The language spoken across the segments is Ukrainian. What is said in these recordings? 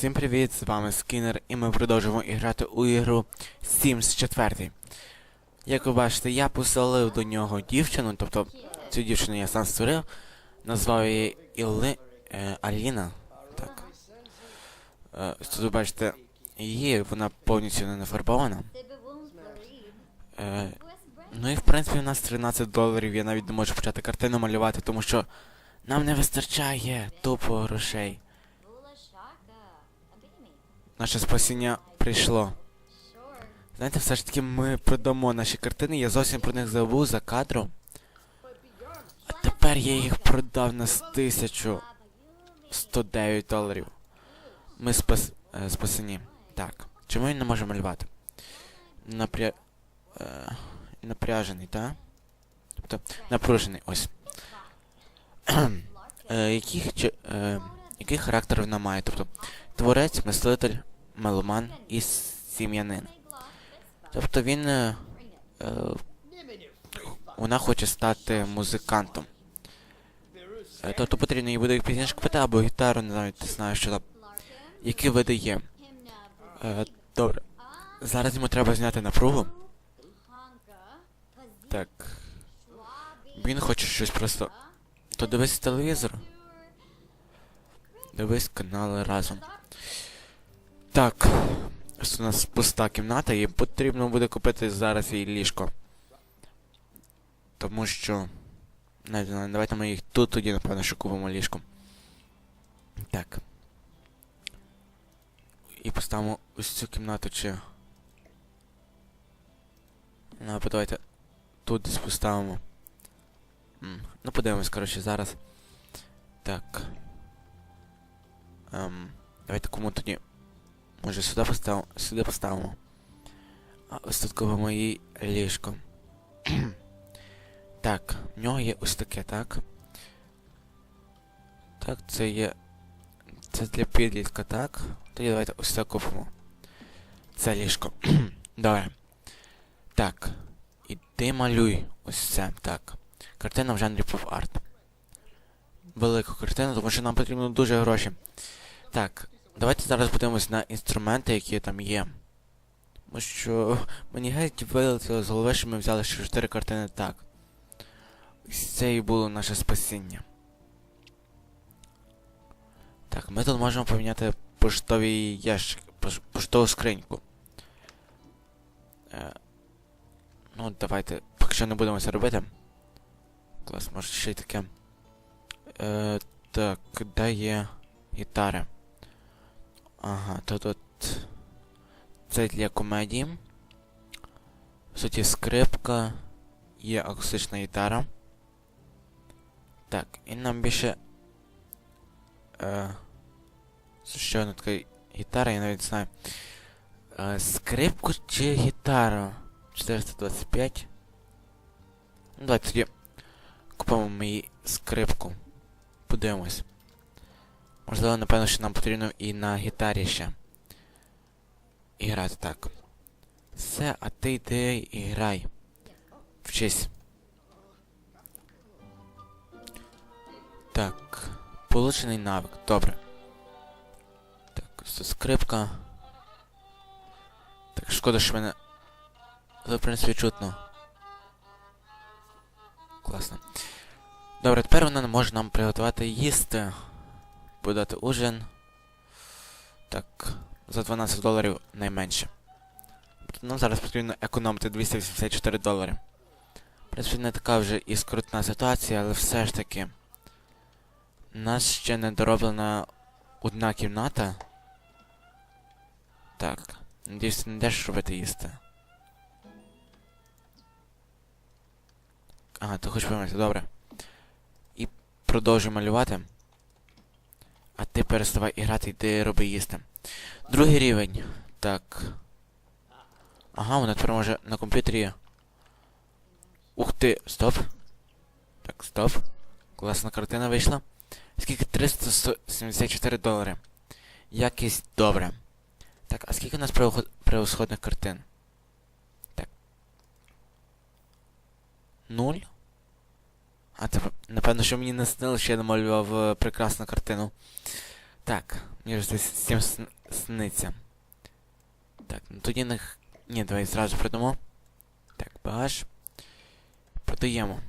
Всім привіт, з вами Скінер, і ми продовжуємо грати у ігру Sims 4. Як ви бачите, я поселив до нього дівчину, тобто цю дівчину я сам створив, назвав її Іли... Е, Аліна. Так. Е, тут ви бачите її, вона повністю не нафарбована. Е, ну і в принципі у нас 13 доларів, я навіть не можу почати картину малювати, тому що нам не вистачає тупо грошей. Наше спасіння прийшло. Знаєте, все ж таки ми продамо наші картини, я зовсім про них забув за кадром. А тепер я їх продав на 1109 доларів. Ми спас... е, спасені. Так. Чому він не може малювати? Напря... Е... Напряжений, так? Тобто, напружений, ось. е, яких, чи- е, який характер вона має? Тобто, творець, мислитель, меломан і сім'янин. Тобто він. Е, е, вона хоче стати музикантом. Е, тобто потрібно їй буде пізніше купити або гітару, не знаю, не знаю, що там. Які види є. Е, добре. Зараз йому треба зняти напругу. Так. Він хоче щось просто. То дивись телевізор. Дивись канали разом. Так. Ось у нас пуста кімната, і потрібно буде купити зараз їй ліжко. Тому що. Не знаю, давайте ми їх тут тоді, напевно, що купимо ліжко. Так. І поставимо ось цю кімнату чи. Ну, давайте тут десь поставимо. Ну, подивимось, коротше, зараз. Так. Ем, давайте кому тоді. Може сюди поставимо. Сюди поставимо. А ось тут купимо їй ліжко. так, в нього є ось таке, так? Так, це є. Це для підлітка, так? Тоді давайте ось це купимо. Це ліжко. Добре. Так. Іди малюй ось це. Так. Картина в жанрі поп-арт. Велику картину, тому що нам потрібно дуже гроші. Так, давайте зараз подивимось на інструменти, які там є. Тому що мені геть вилетіло з голови, що ми взяли ще 4 картини так. Це і було наше спасіння. Так, ми тут можемо поміняти поштовий ящик, пош- поштову скриньку. Е, ну, давайте, поки що не будемо це робити. Клас, може ще й таке. Е, так, де є гітари? Ага, тут. Це для комедії. В суті, скрипка. Є акустична гітара. Так, і нам більше. Е, ще одна така гітара, я навіть знаю. Е, скрипку чи гітару? 425. Ну, давайте тоді купимо мені скрипку. Подивимось. Можливо, напевно, що нам потрібно і на гітарі ще. І грати так. Все, а ти йди і грай. Вчись. Так. Получений навик. Добре. Так, тут скрипка. Так, шкода, що мене. Але, в принципі, чутно. Класно. Добре, тепер вона може нам приготувати їсти. Подати ужин. Так, за 12 доларів найменше. Нам зараз потрібно економити 284 долари. В принципі, не така вже і скрутна ситуація, але все ж таки. У нас ще не дороблена одна кімната. Так. Надіюсь, ти не йдеш робити їсти. Ага, ти хочеш помити, добре. І продовжуй малювати. Ти переставай і грати, йди роби їсти. Другий рівень. Так. Ага, вона тепер може на комп'ютері. Ух ти, стоп. Так, стоп. Класна картина вийшла. Скільки 374 долари. Якість добре. Так, а скільки у нас превосходних картин? Так. Нуль? А це, напевно, що мені не снило, що я намалював е, прекрасну картину. Так, ніж з цим сниться. Так, ну тоді не... Ні, давай зразу продамо. Так, багаж. Продаємо.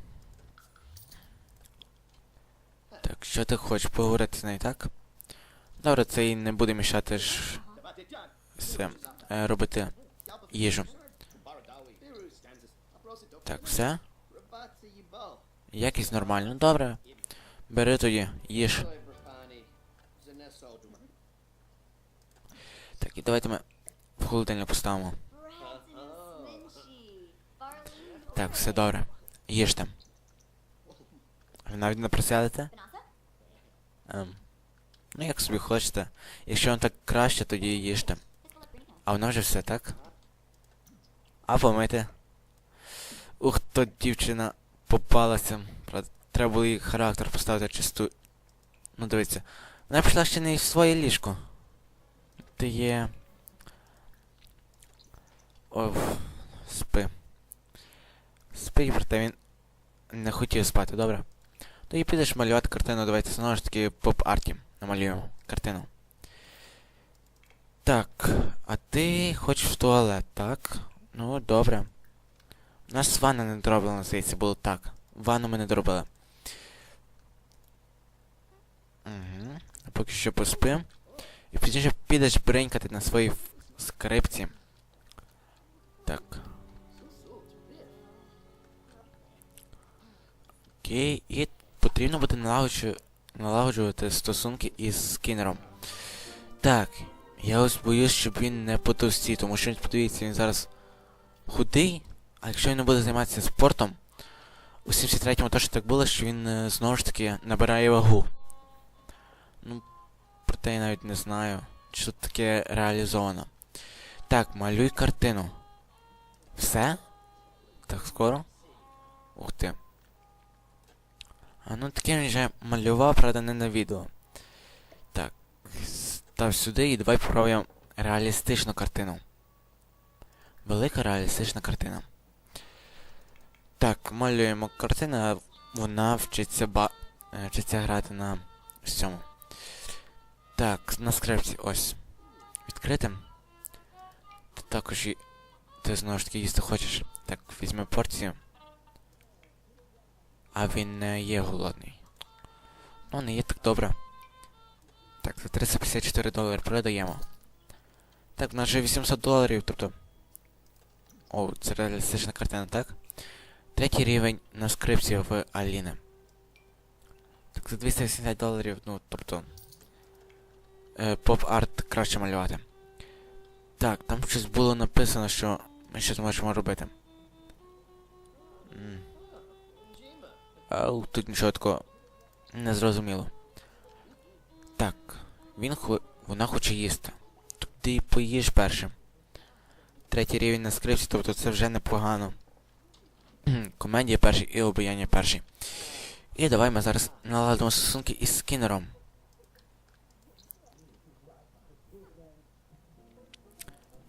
Так, що ти хочеш поговорити з нею, так? Добре, це і не буде мішати ж все, е, робити їжу. Так, все? Якість нормально, добре. Бери тоді, їж. Так, і давайте ми в холодильник поставимо. Так, все добре. Їжте. Ви навіть не присядете? Ем. Ну, як собі хочете. Якщо вам так краще, тоді їжте. А воно вже все, так? А помити. Ух, то дівчина попалася. Треба було їй характер поставити чисту. Ну дивіться. Вона пішла ще не в своє ліжко. Ти є. Ой, спи. Спи, проте він не хотів спати, добре? Тоді підеш малювати картину, давайте знову ж таки поп-арті намалюємо картину. Так, а ти хочеш в туалет, так? Ну, добре. Нас ванна не дороблена, здається, було так. Ванну ми не доробили. Угу. Поки що поспи. І пізніше підеш бренькати на своїй скрипці. Так. Окей, і потрібно буде налагоджу- налагоджувати стосунки із скінером. Так, я ось боюсь, щоб він не потовстів, тому що подивіться, він зараз худий, а якщо він не буде займатися спортом, у 73-му теж так було, що він е, знову ж таки набирає вагу. Ну, проте я навіть не знаю, чи тут таке реалізовано. Так, малюй картину. Все? Так скоро? Ух ти. А ну таке він вже малював, правда, не на відео. Так, став сюди і давай попробуємо реалістичну картину. Велика реалістична картина. Так, малюємо картину, а вона вчиться ба... е, вчиться грати на цьому. Так, на скрипці, ось. Відкритим. Ти також і... Ти знову ж таки їсти хочеш. Так, візьми порцію. А він не є голодний. Ну, не є так добре. Так, за 354 долари продаємо. Так, в нас вже 800 доларів, тобто. О, це реалістична картина, так? Третій рівень на скрипці в Аліни. Так, за 280 доларів, ну, тобто. Поп-арт краще малювати. Так, там щось було написано, що ми щось можемо робити. Ау, тут нічого такого не зрозуміло. Так, він хо... вона хоче їсти. То ти поїж першим. Третій рівень на скрипці, тобто це вже непогано. Комедія перший і обаяння перший. І давай ми зараз наладимо стосунки із скінером.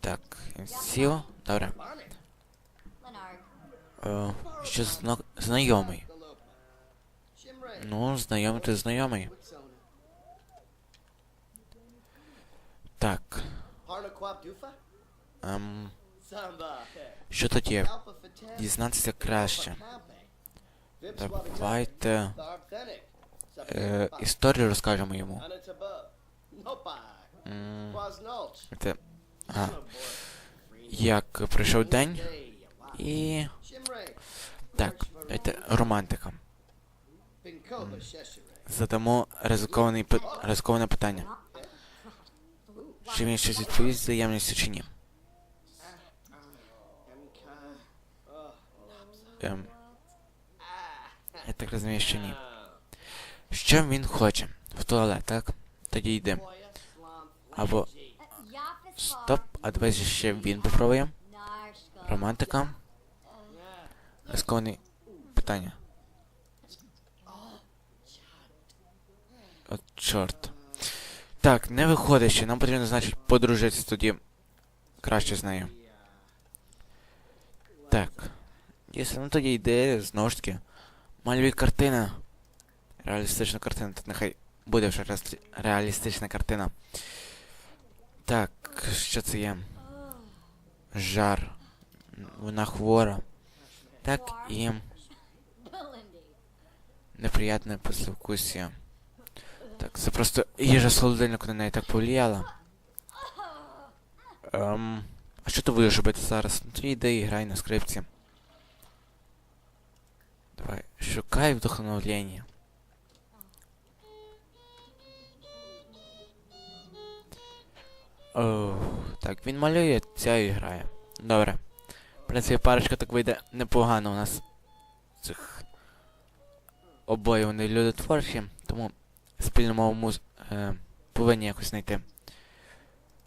Так, сів. Добре. Е, що зна... знайомий. Ну, знайомий ти знайомий. Так. Ем, що є? Дізнатися краще. Давайте е, історію розкажемо йому. Це, ага. Як пройшов день і. Так, давайте романтика. Задамо ризикований пи- ризиковане питання. Чи він щось відповість з взаємністю чи ні? Ем, я так розумію, що ні. Що він хоче? В туалет, так? Тоді йде. Або. Стоп, а давай ще він попробує. Романтика. Ризиковане питання. От чорт. Так, не виходить ще. Нам потрібно, значить, подружитися тоді краще з нею. Так. Якщо ну тоді йде, знову ж таки. Малюй картина. Реалістична картина, тут нехай буде вже реалістична картина. Так, що це є? Жар. Вона хвора. Так і неприятне послевкусие. Так, це просто їжа з холодильнику на неї так повлияла. Ем, а що ти будеш робити зараз? Ну, йди і грай на скрипці. Давай, шукай вдохновлення. Оу, так, він малює, ця і грає. Добре. В принципі, парочка так вийде непогано у нас. Цих обоє вони люди творчі, тому спільну мову муз... е, повинні якось знайти.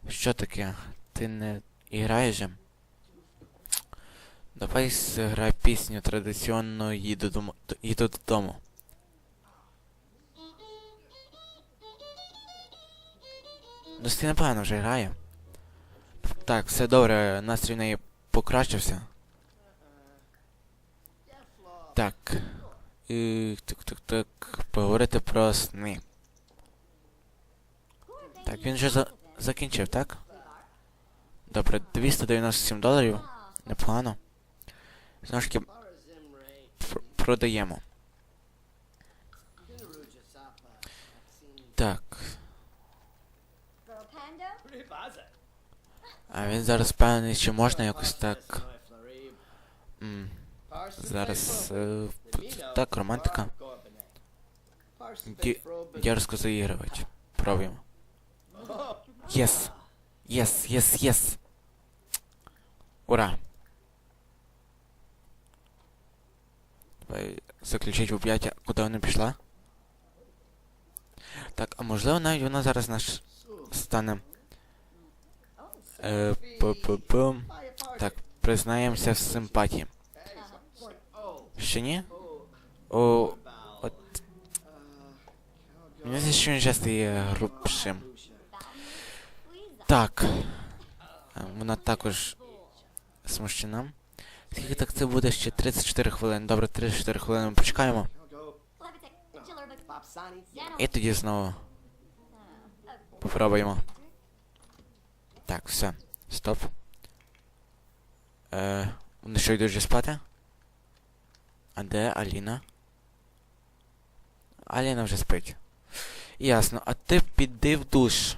Що таке? Ти не граєш же? Давай зіграй пісню традиційно їду додому. Їду додому. Досить непогано вже грає. Так, все добре, настрій в неї покращився. Так. І, так, так, так. Поговорити про сни. Так, він вже за... закінчив, так? Добре, 297 доларів. Непогано. Знову ж таки, пр- продаємо. Так. А він зараз певний, чи можна якось так. М, зараз. Е, так, романтика. Ді- Дерзко заігрувати. Пробуємо. Єс! Єс, єс, єс! Ура! Заключить в об'яття, куди вона пішла. Так, а можливо навіть вона зараз наш стане. Е, п-п-п. Так, признаємося в симпатії. Ще ні? О, от. Мені здається, що він часто є грубшим. Так. Е, Вона також смущена. Скільки так це буде ще 34 хвилини. Добре, 34 хвилини ми почекаємо. І тоді знову попробуємо. Так, все. Стоп. Е, вони що йдуть вже спати? А де Аліна? Аліна вже спить. Ясно. А ти піди в душ.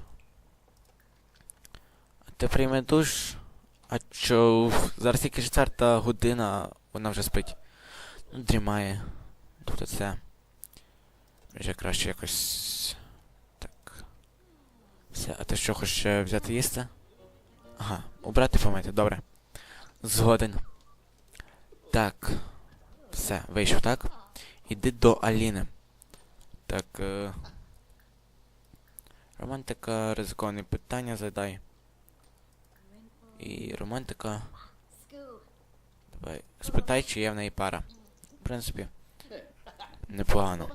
А ти прийми душ. А чо? Зараз тільки четверта година, вона вже спить. Ну, дрімає. Тобто це. Вже краще якось. Так. Все, а ти що хочеш е, взяти їсти? Ага, убрати помити, добре. Згоден. Так. Все, вийшов, так? Іди до Аліни. Так. Е... Романтика, ризиковане питання задай. І романтика. Давай. Спитай, чи є в неї пара. В принципі. Непогано.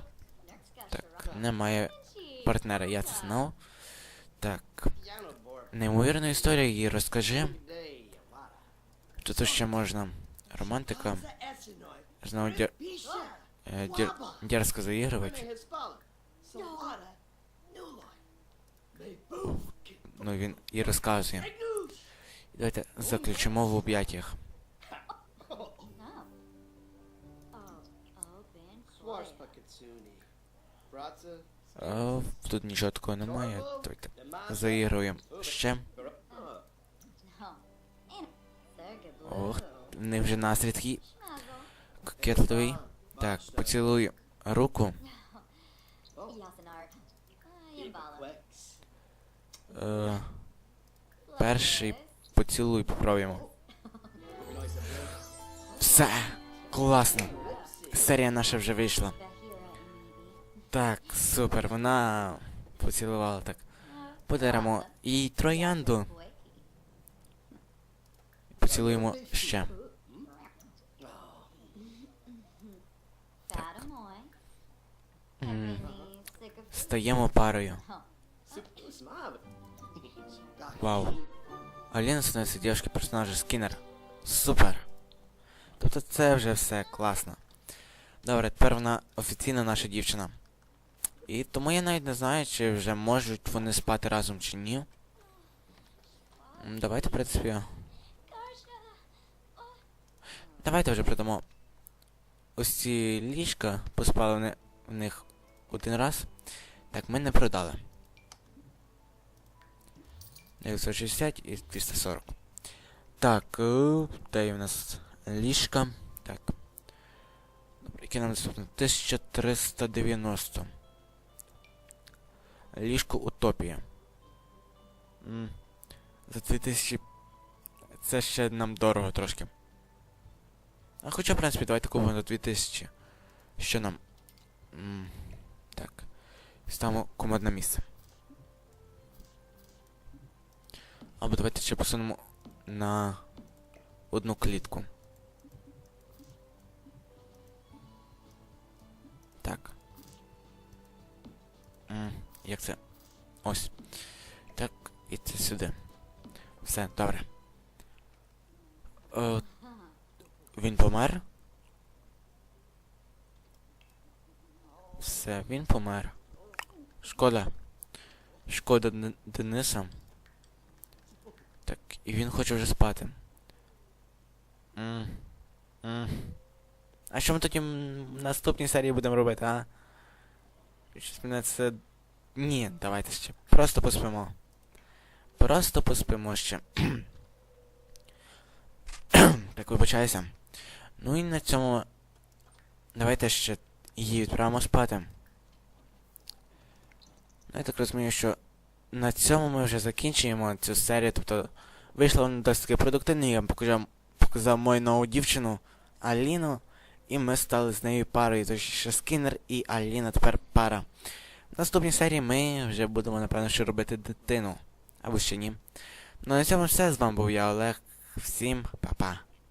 Так, немає партнера, я це знав. Так. Неймовірна історія її розкажи. Що тут ще можна? Романтика. Знову дер... е, дер... дерзко заігрувати. Ну він і розказує. Давайте заключимо в об'яттях. Тут нічого такого немає. Давайте заігруємо ще. Ох, в вже настрій такий кокетливий. Так, поцілуй руку. Е, перший поцілуй попробуємо. Все! Класно! Серія наша вже вийшла. Так, супер, вона поцілувала так. Подаримо їй троянду. Поцілуємо ще. М, Стаємо парою. Вау. Аліна становиться дівчинки персонажа Скіннер. Супер. Тобто це вже все класно. Добре, тепер вона офіційна наша дівчина. І тому я навіть не знаю, чи вже можуть вони спати разом чи ні. Давайте, в принципі. Давайте вже продамо. Ось ці ліжка поспали в них один раз. Так, ми не продали. 960 і 240. Так, е, де є у нас ліжка? Так. Добре, яке нам наступне? 1390. Ліжко Утопія. За 2000. Це ще нам дорого трошки. А хоча, в принципі, давайте купимо за 2000. Що нам? М, Так. Ставимо комодне місце. Або давайте ще посунемо на одну клітку. Так. М, Як це? Ось. Так, і це сюди. Все, добре. Е, він помер? Все, він помер. Шкода. Шкода Ден- Дениса. Так, і він хоче вже спати. М. М. А що ми тоді в наступній серії будемо робити, а? Щось мене це. Ні, давайте ще. Просто поспимо. Просто поспимо ще. так вибачаюся. Ну і на цьому. Давайте ще її відправимо спати. Ну, я так розумію, що на цьому ми вже закінчуємо цю серію. Тобто вийшло воно досить таки продуктивно, я вам показав, мою нову дівчину Аліну. І ми стали з нею парою. Точніше Скіннер і Аліна тепер пара. В наступній серії ми вже будемо, напевно, що робити дитину. Або ще ні. Ну на цьому все. З вами був я Олег. Всім па-па.